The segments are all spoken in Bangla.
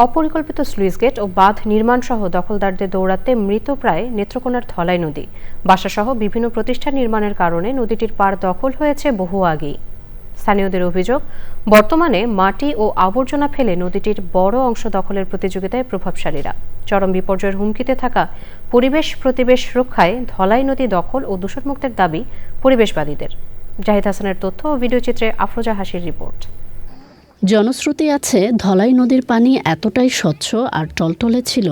অপরিকল্পিত স্লুইস গেট ও বাঁধ নির্মাণ সহ দখলদারদের দৌড়াতে মৃতপ্রায় নেত্রকোনার ধলাই নদী। বাসাসহ বিভিন্ন প্রতিষ্ঠান নির্মাণের কারণে নদীটির পার দখল হয়েছে বহু আগেই। স্থানীয়দের অভিযোগ, বর্তমানে মাটি ও আবর্জনা ফেলে নদীটির বড় অংশ দখলের প্রতিযোগিতায় প্রভাবশালীরা। চরম বিপর্যয়ের হুমকিতে থাকা পরিবেশ প্রতিবেশ রক্ষায় ধলাই নদী দখল ও দূষণমুক্তের দাবি পরিবেশবাদীদের। জাহিদ হাসানের তথ্য ও ভিডিওচিত্রে আফরোজা হাসির রিপোর্ট। জনশ্রুতি আছে, ধলাই নদীর পানি এতটাই স্বচ্ছ আর টলটলে ছিল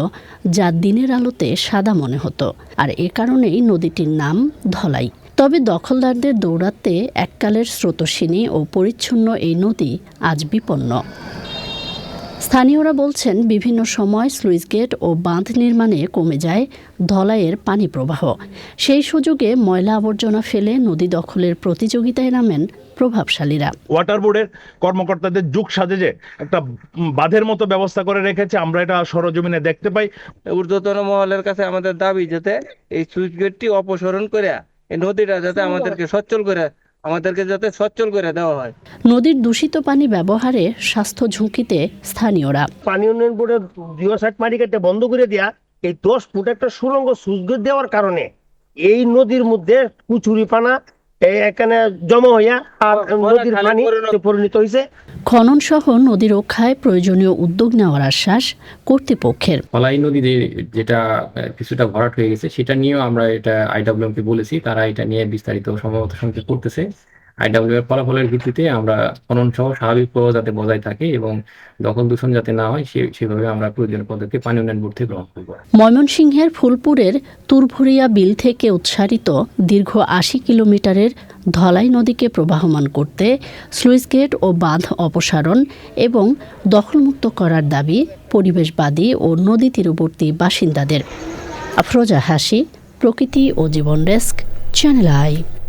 যা দিনের আলোতে সাদা মনে হতো। আর এ কারণেই নদীটির নাম ধলাই। তবে দখলদারদের দৌড়াতে এককালের স্রোতস্বিনী ও পরিচ্ছন্ন এই নদী আজ বিপন্ন। স্থানীয়রা বলছেন, বিভিন্ন সময় স্লুইস গেট ও বাঁধ নির্মাণে কমে যায় ধলাইয়ের পানি প্রবাহ সেই সুযোগে ময়লা আবর্জনা ফেলে নদী দখলের প্রতিযোগিতায় নামেন প্রভাবশালীরা। ওয়াটার বোর্ডের কর্মকর্তাদের যুগ সাজে যে একটা বাঁধের মতো ব্যবস্থা করে রেখেছে আমরা এটা সরজমিনে দেখতে পাই। ঊর্ধ্বতন মহলের কাছে আমাদের দাবি যাতে এই সুইচ গেটটি অপসারণ করে এই নদীটা যাতে আমাদেরকে সচ্ছল করে আমাদেরকে যাতে সচ্ছল করে দেওয়া হয়। নদীর দূষিত পানি ব্যবহারে স্বাস্থ্য ঝুঁকিতে স্থানীয়রা। পানি উন্নয়ন বোর্ডের জিও সাইট মাটি কেটে বন্ধ করে দেয়া এই দশ ফুট একটা সুরঙ্গ সুজগেট দেওয়ার কারণে এই নদীর মধ্যে কুচুরি পানা এই এখানে জমা হইয়া আর নদীর পানি পরিণত- হয়েছে খনন সহ নদী রক্ষায় প্রয়োজনীয় উদ্যোগ নেওয়ার আশ্বাস কর্তৃপক্ষের। ফলাই নদীতে যেটা কিছুটা ভরাট হয়ে গেছে সেটা নিয়েও আমরা এটা আইডব্লিউএম কে বলেছি তারা এটা নিয়ে বিস্তারিত সম্ভবত সংক্ষেপ করতেছে। আইডব্লিউ এর ফলাফলের ভিত্তিতে আমরা খনন সহ স্বাভাবিক প্রবাহ যাতে বজায় থাকে এবং দখল দূষণ যাতে না হয় সেভাবে আমরা প্রয়োজনীয় পদক্ষেপ পানি উন্নয়ন বোর্ড থেকে গ্রহণ করব। ময়মনসিংহের ফুলপুরের তুরভুরিয়া বিল থেকে উৎসারিত দীর্ঘ আশি কিলোমিটারের ধলাই নদীকে প্রবাহমান করতে স্লুইস গেট ও বাঁধ অপসারণ এবং দখলমুক্ত করার দাবি পরিবেশবাদী ও নদী তীরবর্তী বাসিন্দাদের। আফরোজা হাসি, প্রকৃতি ও জীবন ডেস্ক, চ্যানেল আই।